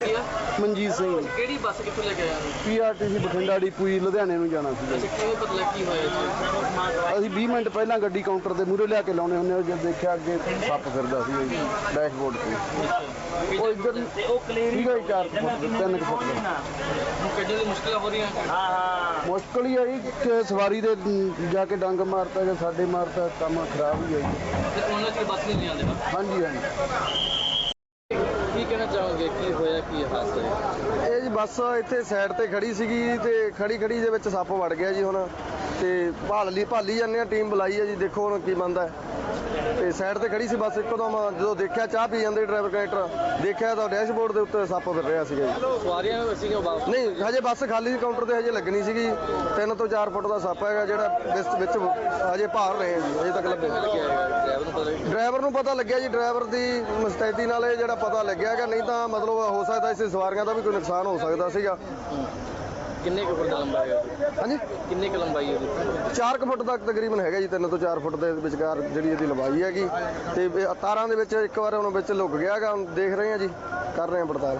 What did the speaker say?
ਕੀ? ਮਨਜੀਤ ਸਿੰਘ। ਕਿਹੜੀ ਬੱਸ ਕਿੱਥੋਂ ਲੈ ਕੇ ਆਇਆ ਪੀਆਰਟੀਸੀ ਬਠਿੰਡਾ ਡਿਪੂ ਜੀ ਲੁਧਿਆਣੇ ਨੂੰ ਜਾਣਾ ਸੀ। ਅੱਛਾ ਕਿਵੇਂ ਪਤਾ ਲੱਗ ਕੀ ਹੋਇਆ ਜੀ? ਅਸੀਂ 20 ਮਿੰਟ ਪਹਿਲਾਂ ਗੱਡੀ ਕਾਊਂਟਰ ਦੇ ਮੂਹਰੇ ਲਿਆ ਕੇ ਲਾਉਣੇ ਹੁੰਦੇ ਹਾਂ ਜਦ ਦੇਖਿਆ ਅੱਗੇ ਸੱਪ ਫਿਰਦਾ ਸੀ ਜੀ ਡੈਸ਼ਬੋਰਡ ਤੇ। ਉਹ ਇੱਧਰ ਉਹ ਕਲੀਅਰ ਸੀਗਾ ਹੀ 4 ਫੁੱਟ ਦੇ 3 ਫੁੱਟ। ਦਾ ਹੁਣ ਕੱਢਣ ਦੀ ਮੁਸ਼ਕਲਾਂ ਹੋ ਰਹੀਆਂ ਹਾਂ ਹਾਂ। ਮੁਸ਼ਕਲ ਹੀ ਆਈ ਕਿ ਸਵਾਰੀ ਦੇ ਜਾ ਕੇ ਡੰਗ ਮਾਰਤਾ ਜਾਂ ਸਾਡੇ ਮਾਰਤਾ ਕੰਮ ਖਰਾਬ ਹੀ ਜੀ। ਤੇ ਉਹਨਾਂ ਚ ਬੱਸ ਨਹੀਂ ਆਉਂਦੇ ਨਾ? ਹਾਂਜੀ ਹਾਂਜੀ। ਕੀ ਕਹਿਣਾ ਚਾਹੋਗੇ? ਕੀ ਹੋਇਆ ਕੀ ਹਾਦਸਾ ਹੈ ਇਹ ਜੀ ਬੱਸ ਇੱਥੇ ਸਾਈਡ ਤੇ ਖੜੀ ਸੀਗੀ ਤੇ ਖੜੀ ਖੜੀ ਦੇ ਵਿੱਚ ਸੱਪ ਵੜ ਗਿਆ ਜੀ ਹੁਣ। ਤੇ ਭਾਲ ਲਈ ਭਾਲੀ ਜਾਂਦੇ ਆ ਟੀਮ ਬੁਲਾਈ ਹੈ ਜੀ ਦੇਖੋ ਹੁਣ ਕੀ ਬੰਦਾ ਤੇ ਸਾਈਡ ਤੇ ਖੜੀ ਸੀ ਬੱਸ ਇੱਕਦਮ ਜਦੋਂ ਦੇਖਿਆ ਚਾਹ ਪੀ ਜਾਂਦੇ ਡਰਾਈਵਰ ਕੰਡਕਟਰ ਦੇਖਿਆ ਤਾਂ ਡੈਸ਼ਬੋਰਡ ਦੇ ਉੱਤੇ ਸੱਪ ਫਿਰ ਰਿਹਾ ਸੀਗਾ ਜੀ। ਸਵਾਰੀਆਂ ਸੀਗੇ ਵਾਪਸ? ਨਹੀਂ ਹਜੇ ਬੱਸ ਖਾਲੀ ਸੀ ਕਾਊਂਟਰ ਤੇ ਹਜੇ ਲੱਗਣੀ ਸੀਗੀ। 3 ਤੋਂ 4 ਫੁੱਟ ਦਾ ਸੱਪ ਹੈਗਾ ਜਿਹੜਾ ਵਿੱਚ ਵਿੱਚ ਹਜੇ ਭਾਰ ਰਹੇ ਜੀ ਹਜੇ ਤੱਕ ਲੱਭੇ। ਹੈਗਾ। ਡਰਾਈਵਰ ਨੂੰ ਪਤਾ ਲੱਗਿਆ ਜੀ ਡਰਾਈਵਰ ਦੀ ਮਸਤੈਦੀ ਨਾਲ ਇਹ ਜਿਹੜਾ ਪਤਾ ਲੱਗਿਆ ਕਿ ਨਹੀਂ ਤਾਂ ਮਤਲਬ ਹੋ ਸਕਦਾ ਇਸ ਸਵਾਰੀਆਂ ਦਾ ਵੀ ਕੋਈ ਨੁਕਸਾਨ ਹੋ ਸਕਦਾ ਸੀਗਾ। ਕਿੰਨੇ ਕੁ ਫੁੱਟ ਦਾ ਲੰਬਾ ਹੈਗਾ ਹਾਂਜੀ? ਕਿੰਨੇ ਕੁ ਲੰਬਾਈ ਹੈ ਉਹਦੀ? 4 ਫੁੱਟ ਤੱਕ ਤਕਰੀਬਨ ਹੈਗਾ ਜੀ 3 ਤੋਂ 4 ਫੁੱਟ ਦੇ ਵਿਚਕਾਰ ਜਿਹੜੀ ਇਹਦੀ ਲੰਬਾਈ ਹੈਗੀ। ਤੇ ਤਾਰਾਂ ਦੇ ਵਿੱਚ ਇੱਕ ਵਾਰ ਹੁਣ ਵਿੱਚ ਲੁਕ ਗਿਆ ਹੈਗਾ ਹੁਣ ਦੇਖ ਰਹੇ ਹਾਂ ਜੀ ਕਰ ਰਹੇ ਹਾਂ ਪੜਤਾਲ।